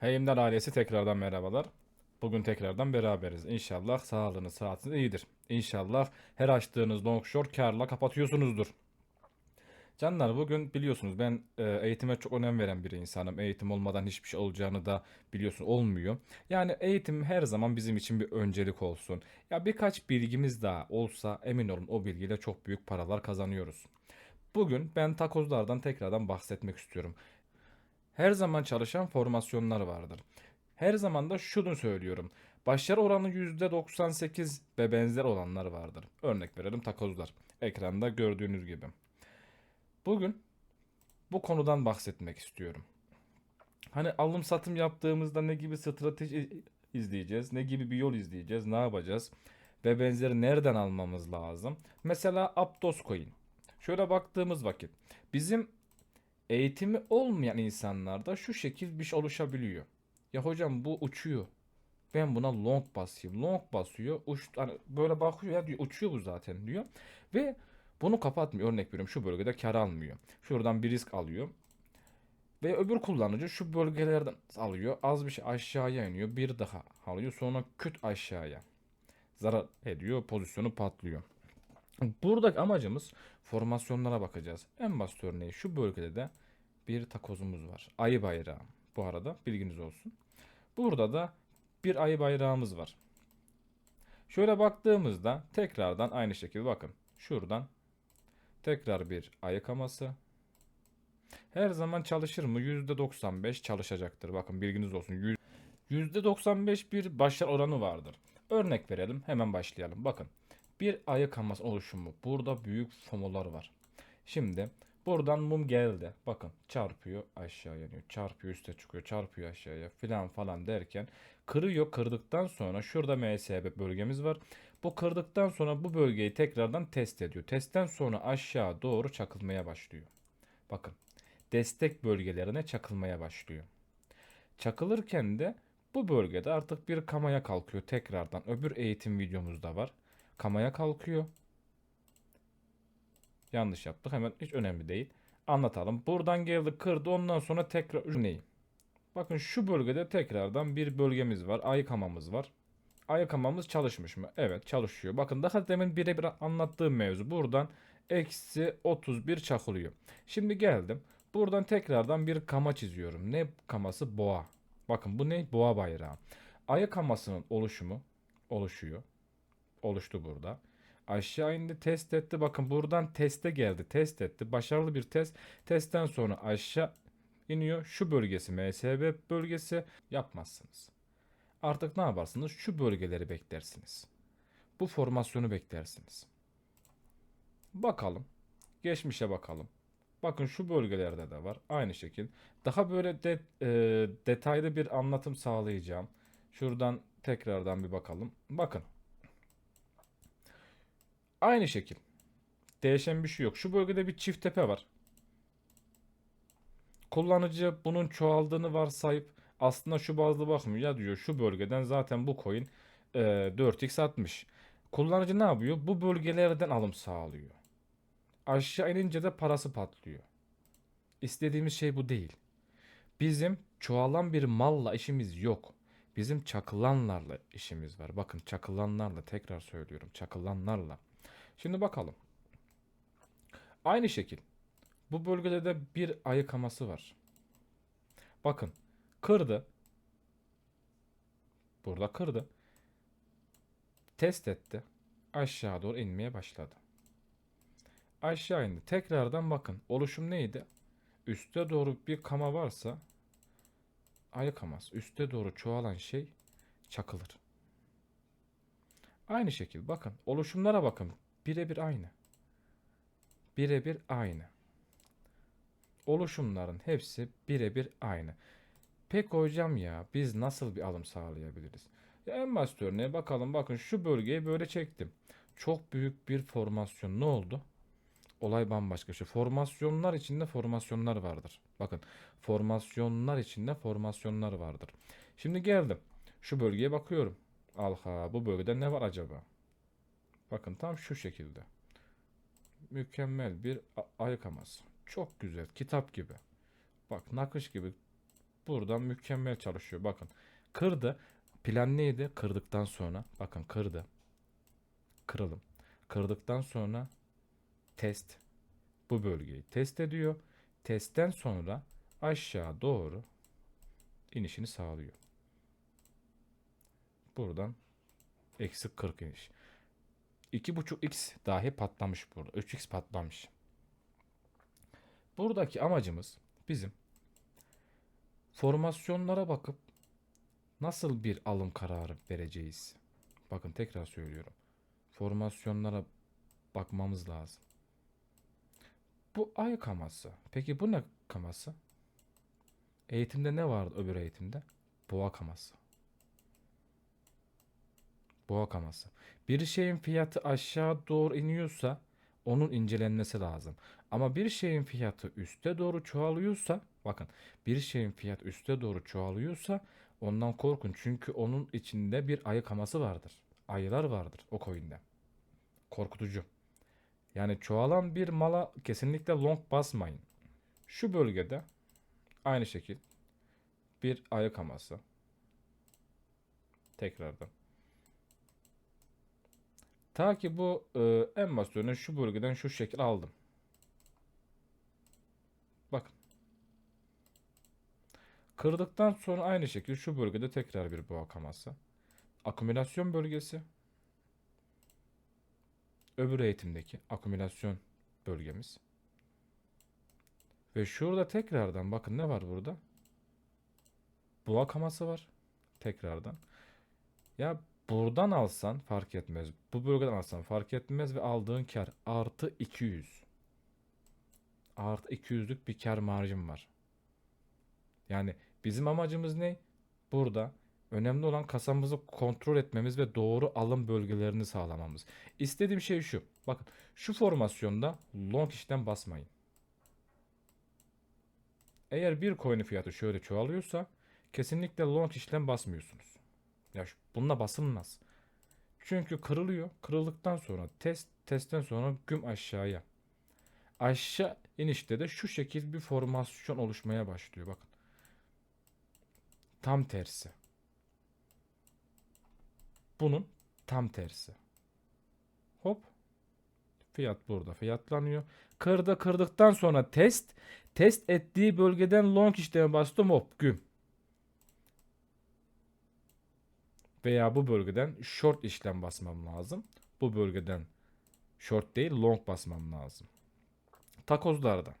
Heyimler ailesi tekrardan merhabalar. Bugün tekrardan beraberiz. İnşallah sağlığınız, sıhhatiniz iyidir. İnşallah her açtığınız longshore karla kapatıyorsunuzdur. Canlar bugün biliyorsunuz ben e, eğitime çok önem veren bir insanım. Eğitim olmadan hiçbir şey olacağını da biliyorsun olmuyor. Yani eğitim her zaman bizim için bir öncelik olsun. Ya birkaç bilgimiz daha olsa emin olun o bilgiyle çok büyük paralar kazanıyoruz. Bugün ben takozlardan tekrardan bahsetmek istiyorum. Her zaman çalışan formasyonlar vardır. Her zaman da şunu söylüyorum. Başarı oranı %98 ve benzer olanlar vardır. Örnek verelim takozlar. Ekranda gördüğünüz gibi. Bugün bu konudan bahsetmek istiyorum. Hani alım satım yaptığımızda ne gibi strateji izleyeceğiz, ne gibi bir yol izleyeceğiz, ne yapacağız ve benzeri nereden almamız lazım? Mesela Aptos Coin. Şöyle baktığımız vakit bizim eğitimi olmayan insanlarda şu şekil bir şey oluşabiliyor. Ya hocam bu uçuyor. Ben buna long basayım. Long basıyor. Uç, hani böyle bakıyor ya diyor uçuyor bu zaten diyor. Ve bunu kapatmıyor. Örnek veriyorum şu bölgede kar almıyor. Şuradan bir risk alıyor. Ve öbür kullanıcı şu bölgelerden alıyor. Az bir şey aşağıya iniyor. Bir daha alıyor. Sonra küt aşağıya. Zarar ediyor. Pozisyonu patlıyor. Buradaki amacımız formasyonlara bakacağız. En basit örneği şu bölgede de bir takozumuz var. Ayı bayrağı. Bu arada bilginiz olsun. Burada da bir ayı bayrağımız var. Şöyle baktığımızda tekrardan aynı şekilde bakın. Şuradan tekrar bir ayı kaması. Her zaman çalışır mı? %95 çalışacaktır. Bakın bilginiz olsun. Yüz- %95 bir başarı oranı vardır. Örnek verelim. Hemen başlayalım. Bakın. Bir ayı kaması oluşumu. Burada büyük fomolar var. Şimdi buradan mum geldi. Bakın çarpıyor aşağıya iniyor. Çarpıyor üste çıkıyor. Çarpıyor aşağıya filan falan derken kırıyor. Kırdıktan sonra şurada MSB bölgemiz var. Bu kırdıktan sonra bu bölgeyi tekrardan test ediyor. Testten sonra aşağı doğru çakılmaya başlıyor. Bakın destek bölgelerine çakılmaya başlıyor. Çakılırken de bu bölgede artık bir kamaya kalkıyor tekrardan. Öbür eğitim videomuzda var. Kamaya kalkıyor. Yanlış yaptık. Hemen hiç önemli değil. Anlatalım. Buradan geldi kırdı. Ondan sonra tekrar örneği. Bakın şu bölgede tekrardan bir bölgemiz var. Ay kamamız var. Ay kamamız çalışmış mı? Evet çalışıyor. Bakın daha demin birebir anlattığım mevzu. Buradan eksi 31 çakılıyor. Şimdi geldim. Buradan tekrardan bir kama çiziyorum. Ne kaması? Boğa. Bakın bu ne? Boğa bayrağı. Ay kamasının oluşumu oluşuyor. Oluştu burada. Aşağı indi test etti. Bakın buradan teste geldi. Test etti. Başarılı bir test. Testten sonra aşağı iniyor. Şu bölgesi MSB bölgesi yapmazsınız. Artık ne yaparsınız? Şu bölgeleri beklersiniz. Bu formasyonu beklersiniz. Bakalım. Geçmişe bakalım. Bakın şu bölgelerde de var. Aynı şekil. Daha böyle de, e, detaylı bir anlatım sağlayacağım. Şuradan tekrardan bir bakalım. Bakın. Aynı şekil. Değişen bir şey yok. Şu bölgede bir çift tepe var. Kullanıcı bunun çoğaldığını varsayıp aslında şu bazlı bakmıyor. Ya diyor şu bölgeden zaten bu coin e, 4x atmış. Kullanıcı ne yapıyor? Bu bölgelerden alım sağlıyor. Aşağı inince de parası patlıyor. İstediğimiz şey bu değil. Bizim çoğalan bir malla işimiz yok. Bizim çakılanlarla işimiz var. Bakın çakılanlarla tekrar söylüyorum. Çakılanlarla. Şimdi bakalım. Aynı şekil. Bu bölgede de bir ayı kaması var. Bakın. Kırdı. Burada kırdı. Test etti. Aşağı doğru inmeye başladı. Aşağı indi. Tekrardan bakın. Oluşum neydi? Üste doğru bir kama varsa ayı kaması. Üste doğru çoğalan şey çakılır. Aynı şekil bakın. Oluşumlara bakın. Birebir aynı. Birebir aynı. Oluşumların hepsi birebir aynı. Peki hocam ya biz nasıl bir alım sağlayabiliriz? Ya en basit örneğe bakalım. Bakın şu bölgeyi böyle çektim. Çok büyük bir formasyon. Ne oldu? Olay bambaşka. Şu formasyonlar içinde formasyonlar vardır. Bakın formasyonlar içinde formasyonlar vardır. Şimdi geldim. Şu bölgeye bakıyorum. Alha bu bölgede ne var acaba? Bakın tam şu şekilde. Mükemmel bir a- ay kaması. Çok güzel. Kitap gibi. Bak nakış gibi buradan mükemmel çalışıyor. Bakın kırdı. Plan neydi? Kırdıktan sonra bakın kırdı. Kıralım. Kırdıktan sonra test bu bölgeyi test ediyor. Testten sonra aşağı doğru inişini sağlıyor. Buradan eksi 40 iniş. 2.5x dahi patlamış burada. 3x patlamış. Buradaki amacımız bizim formasyonlara bakıp nasıl bir alım kararı vereceğiz. Bakın tekrar söylüyorum. Formasyonlara bakmamız lazım. Bu ay kaması. Peki bu ne kaması? Eğitimde ne vardı öbür eğitimde? Boğa kaması. Boğa kaması. Bir şeyin fiyatı aşağı doğru iniyorsa onun incelenmesi lazım. Ama bir şeyin fiyatı üste doğru çoğalıyorsa bakın bir şeyin fiyatı üste doğru çoğalıyorsa ondan korkun. Çünkü onun içinde bir ayı kaması vardır. Ayılar vardır o coin'de. Korkutucu. Yani çoğalan bir mala kesinlikle long basmayın. Şu bölgede aynı şekil bir ayı kaması. Tekrardan. Ta ki bu e, en şu bölgeden şu şekil aldım. Bakın. Kırdıktan sonra aynı şekilde şu bölgede tekrar bir boğa kaması. Akümülasyon bölgesi. Öbür eğitimdeki akümülasyon bölgemiz. Ve şurada tekrardan bakın ne var burada? Boğa kaması var. Tekrardan. Ya buradan alsan fark etmez. Bu bölgeden alsan fark etmez ve aldığın kar artı 200. Artı 200'lük bir kar marjım var. Yani bizim amacımız ne? Burada önemli olan kasamızı kontrol etmemiz ve doğru alım bölgelerini sağlamamız. İstediğim şey şu. Bakın şu formasyonda long işten basmayın. Eğer bir coin'in fiyatı şöyle çoğalıyorsa kesinlikle long işlem basmıyorsunuz. Ya şu, bununla basılmaz. Çünkü kırılıyor. Kırıldıktan sonra test, testten sonra güm aşağıya. Aşağı inişte de şu şekil bir formasyon oluşmaya başlıyor. Bakın. Tam tersi. Bunun tam tersi. Hop. Fiyat burada fiyatlanıyor. Kırdı kırdıktan sonra test. Test ettiği bölgeden long işleme bastım hop güm. Veya bu bölgeden short işlem basmam lazım. Bu bölgeden short değil long basmam lazım. Takozlarda.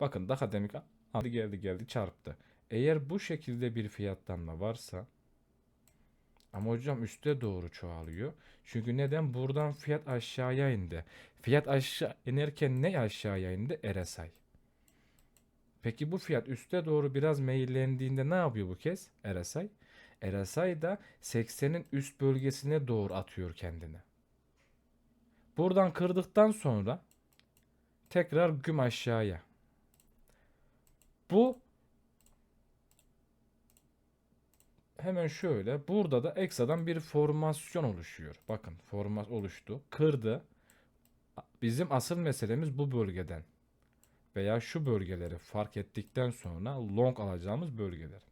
Bakın daha demek hadi geldi geldi çarptı. Eğer bu şekilde bir fiyatlanma varsa ama hocam üste doğru çoğalıyor. Çünkü neden? Buradan fiyat aşağıya indi. Fiyat aşağı inerken ne aşağıya indi? RSI. Peki bu fiyat üste doğru biraz meyillendiğinde ne yapıyor bu kez? RSI. RSI da 80'in üst bölgesine doğru atıyor kendini. Buradan kırdıktan sonra tekrar güm aşağıya. Bu hemen şöyle burada da ekstradan bir formasyon oluşuyor. Bakın formas oluştu. Kırdı. Bizim asıl meselemiz bu bölgeden veya şu bölgeleri fark ettikten sonra long alacağımız bölgeler.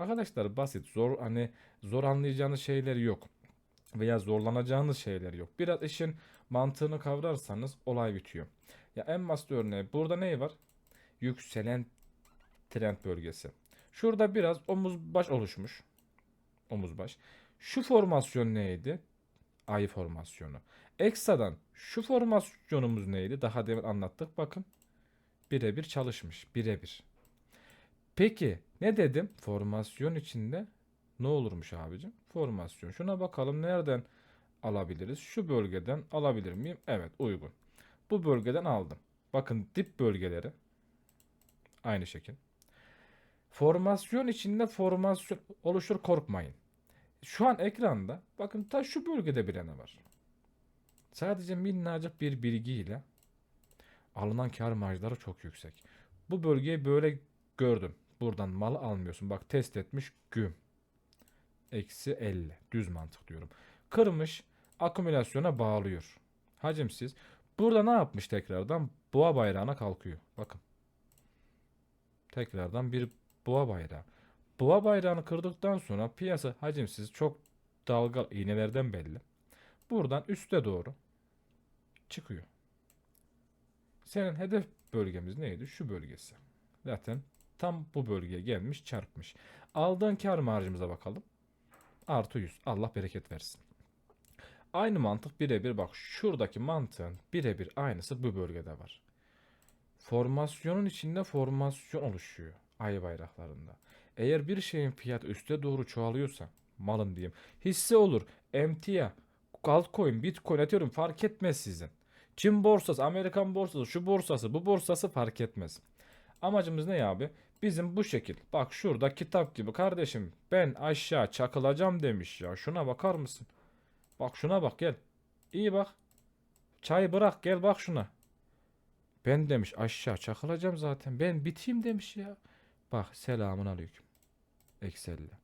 Arkadaşlar basit, zor hani zor anlayacağınız şeyler yok veya zorlanacağınız şeyler yok. Biraz işin mantığını kavrarsanız olay bitiyor. Ya en basit örneği burada ne var? Yükselen trend bölgesi. Şurada biraz omuz baş oluşmuş. Omuz baş. Şu formasyon neydi? Ay formasyonu. Ekstradan şu formasyonumuz neydi? Daha demin anlattık. Bakın. Birebir çalışmış. Birebir. Peki ne dedim? Formasyon içinde ne olurmuş abicim? Formasyon. Şuna bakalım nereden alabiliriz? Şu bölgeden alabilir miyim? Evet uygun. Bu bölgeden aldım. Bakın dip bölgeleri aynı şekil. Formasyon içinde formasyon oluşur korkmayın. Şu an ekranda bakın ta şu bölgede bir ne var. Sadece minnacık bir bilgiyle alınan kar marjları çok yüksek. Bu bölgeyi böyle gördüm. Buradan mal almıyorsun. Bak test etmiş güm. Eksi 50. Düz mantık diyorum. Kırmış akümülasyona bağlıyor. Hacimsiz. Burada ne yapmış tekrardan? Boğa bayrağına kalkıyor. Bakın. Tekrardan bir boğa bayrağı. Boğa bayrağını kırdıktan sonra piyasa hacimsiz çok dalga iğnelerden belli. Buradan üste doğru çıkıyor. Senin hedef bölgemiz neydi? Şu bölgesi. Zaten tam bu bölgeye gelmiş çarpmış. Aldığın kar marjımıza bakalım. Artı 100. Allah bereket versin. Aynı mantık birebir bak şuradaki mantığın birebir aynısı bu bölgede var. Formasyonun içinde formasyon oluşuyor ay bayraklarında. Eğer bir şeyin fiyatı üste doğru çoğalıyorsa malın diyeyim hisse olur emtia altcoin bitcoin atıyorum fark etmez sizin. Çin borsası Amerikan borsası şu borsası bu borsası fark etmez. Amacımız ne abi? Bizim bu şekil. Bak şurada kitap gibi kardeşim ben aşağı çakılacağım demiş ya. Şuna bakar mısın? Bak şuna bak gel. İyi bak. Çay bırak gel bak şuna. Ben demiş aşağı çakılacağım zaten. Ben biteyim demiş ya. Bak selamun aleyküm. Excel'le.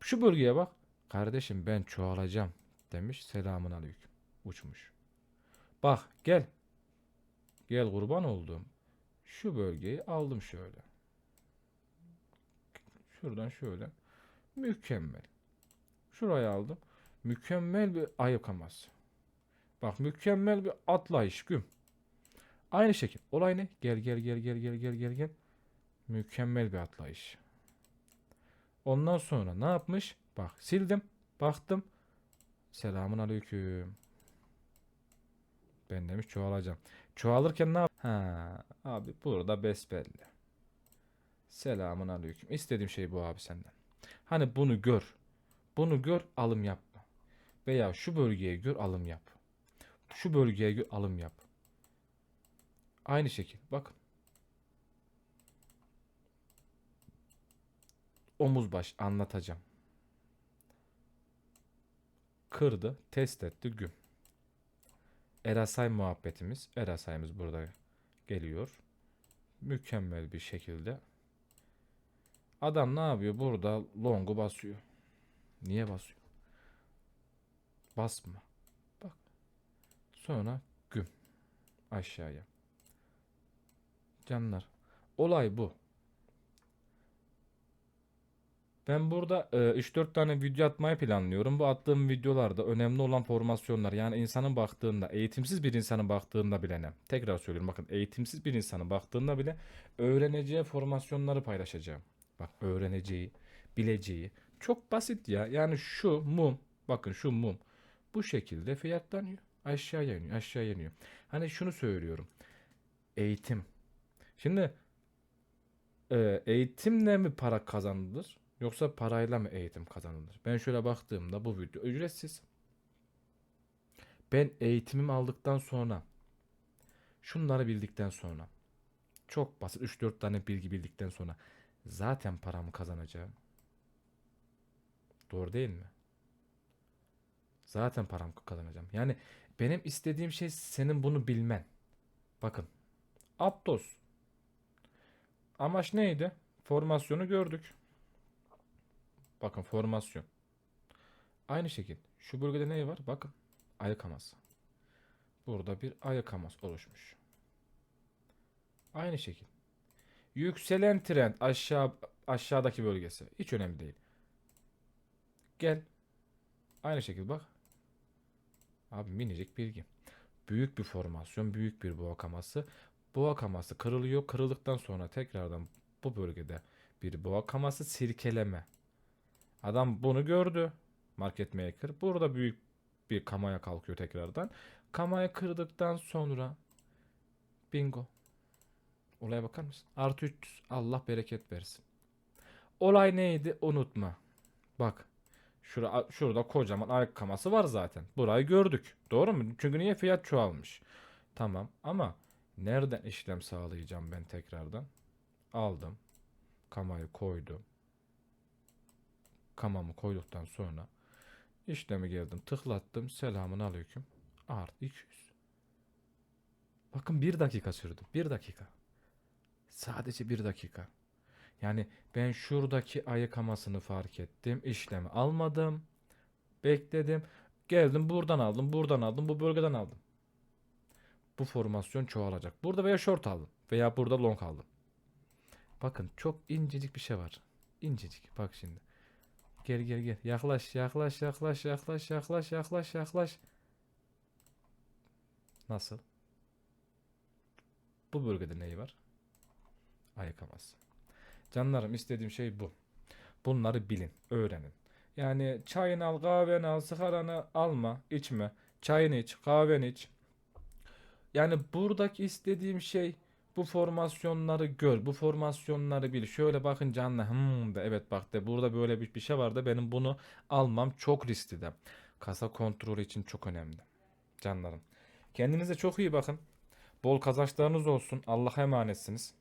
Şu bölgeye bak. Kardeşim ben çoğalacağım demiş. Selamun aleyküm. Uçmuş. Bak gel. Gel kurban olduğum. Şu bölgeyi aldım şöyle. Şuradan şöyle. Mükemmel. Şurayı aldım. Mükemmel bir ayıkaması. Bak mükemmel bir atlayış güm. Aynı şekil. Olay ne? Gel gel gel gel gel gel gel gel. Mükemmel bir atlayış. Ondan sonra ne yapmış? Bak sildim. Baktım. Selamun aleyküm. Ben demiş çoğalacağım. Çoğalırken ne yap? Ha, abi burada besbelli. Selamun aleyküm. İstediğim şey bu abi senden. Hani bunu gör. Bunu gör alım yapma. Veya şu bölgeye gör alım yap. Şu bölgeye gör alım yap. Aynı şekil. Bak. Omuz baş anlatacağım. Kırdı, test etti, güm. Erasay muhabbetimiz. Erasay'ımız burada geliyor. Mükemmel bir şekilde. Adam ne yapıyor? Burada long'u basıyor. Niye basıyor? Basma. Bak. Sonra güm. Aşağıya. Canlar. Olay bu. Ben burada e, 3-4 tane video atmayı planlıyorum. Bu attığım videolarda önemli olan formasyonlar yani insanın baktığında eğitimsiz bir insanın baktığında bile ne? Tekrar söylüyorum bakın eğitimsiz bir insanın baktığında bile öğreneceği formasyonları paylaşacağım. Bak öğreneceği, bileceği. Çok basit ya. Yani şu mum bakın şu mum bu şekilde fiyatlanıyor. Aşağıya iniyor, aşağıya iniyor. Hani şunu söylüyorum. Eğitim. Şimdi e, eğitimle mi para kazanılır? Yoksa parayla mı eğitim kazanılır? Ben şöyle baktığımda bu video ücretsiz. Ben eğitimimi aldıktan sonra şunları bildikten sonra çok basit 3-4 tane bilgi bildikten sonra zaten paramı kazanacağım. Doğru değil mi? Zaten paramı kazanacağım. Yani benim istediğim şey senin bunu bilmen. Bakın. Aptos. Amaç neydi? Formasyonu gördük. Bakın formasyon. Aynı şekil. Şu bölgede ne var? Bakın. Ayak. Burada bir ayak oluşmuş. Aynı şekil. Yükselen trend aşağı aşağıdaki bölgesi. Hiç önemli değil. Gel. Aynı şekil bak. Abi minicik bilgi. Büyük bir formasyon, büyük bir boğa kaması. Boğa kaması kırılıyor. Kırıldıktan sonra tekrardan bu bölgede bir boğa kaması sirkeleme. Adam bunu gördü. Market maker. Burada büyük bir kamaya kalkıyor tekrardan. Kamaya kırdıktan sonra bingo. Olaya bakar mısın? Artı 300. Allah bereket versin. Olay neydi? Unutma. Bak. Şura, şurada kocaman ayak kaması var zaten. Burayı gördük. Doğru mu? Çünkü niye fiyat çoğalmış? Tamam ama nereden işlem sağlayacağım ben tekrardan? Aldım. Kamayı koydum. Kamamı koyduktan sonra işlemi geldim. Tıklattım. Selamun aleyküm. Artı 200. Bakın bir dakika sürdü. Bir dakika. Sadece bir dakika. Yani ben şuradaki ayıkamasını fark ettim. İşlemi almadım. Bekledim. Geldim buradan aldım. Buradan aldım. Bu bölgeden aldım. Bu formasyon çoğalacak. Burada veya short aldım. Veya burada long aldım. Bakın çok incecik bir şey var. İncecik. Bak şimdi. Gel gel gel. Yaklaş yaklaş yaklaş yaklaş yaklaş yaklaş yaklaş. Nasıl? Bu bölgede neyi var? Ayıkamaz. Canlarım istediğim şey bu. Bunları bilin, öğrenin. Yani çayını al, kahveni al, sigaranı alma, içme. Çayını iç, kahveni iç. Yani buradaki istediğim şey bu formasyonları gör, bu formasyonları bil. Şöyle bakınca anla, hmm de evet bak de burada böyle bir, bir şey var da benim bunu almam çok riskli de. Kasa kontrolü için çok önemli. Canlarım. Kendinize çok iyi bakın. Bol kazançlarınız olsun. Allah'a emanetsiniz.